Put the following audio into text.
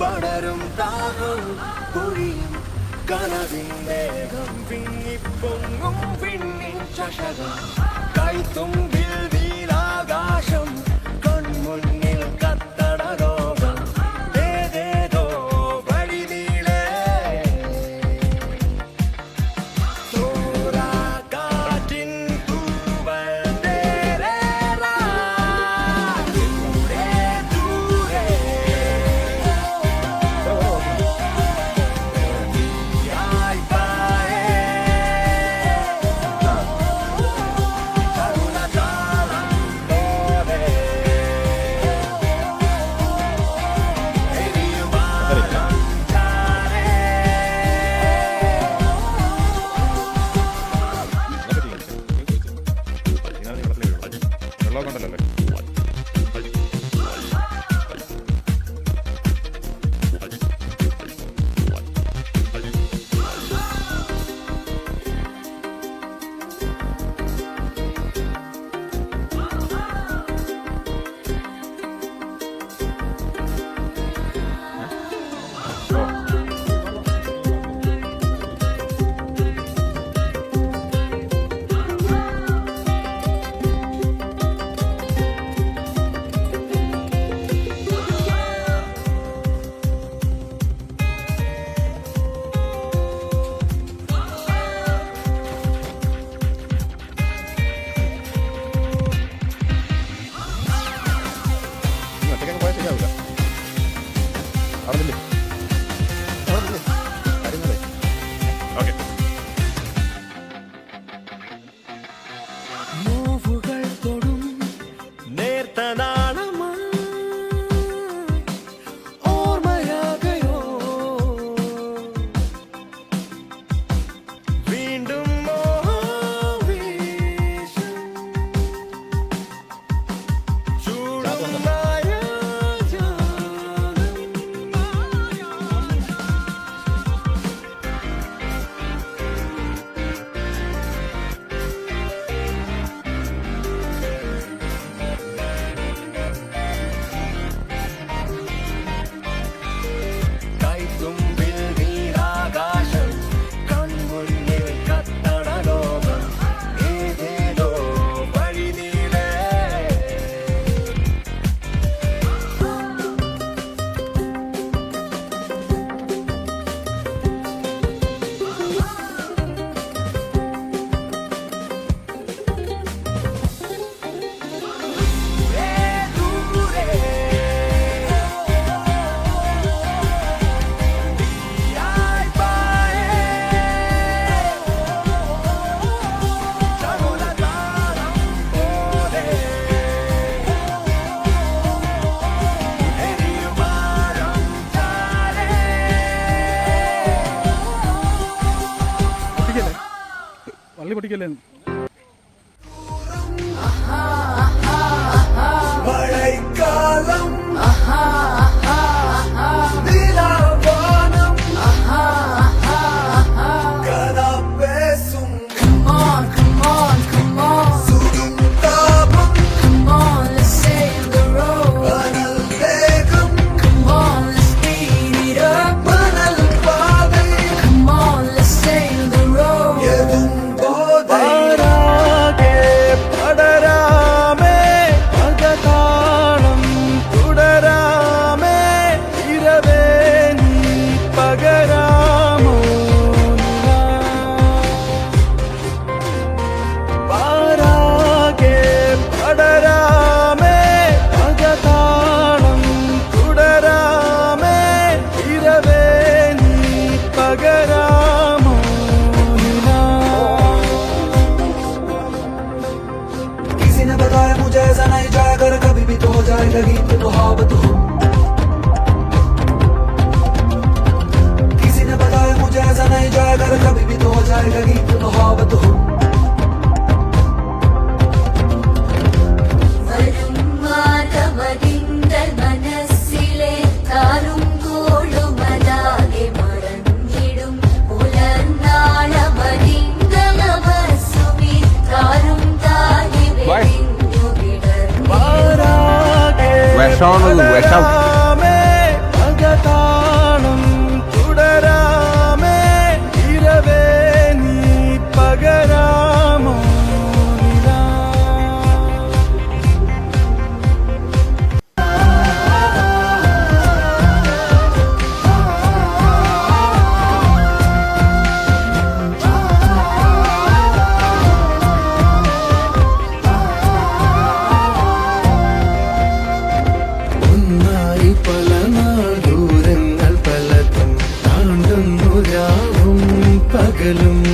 പടരും ദാഹവും പൊഴിയും കനവിൻ വേഗം പിന്നിപ്പൊങ്ങും പിന്നി ശശകം. കൈത്തും തള്ളി പഠിക്കല്ലേ ayrılım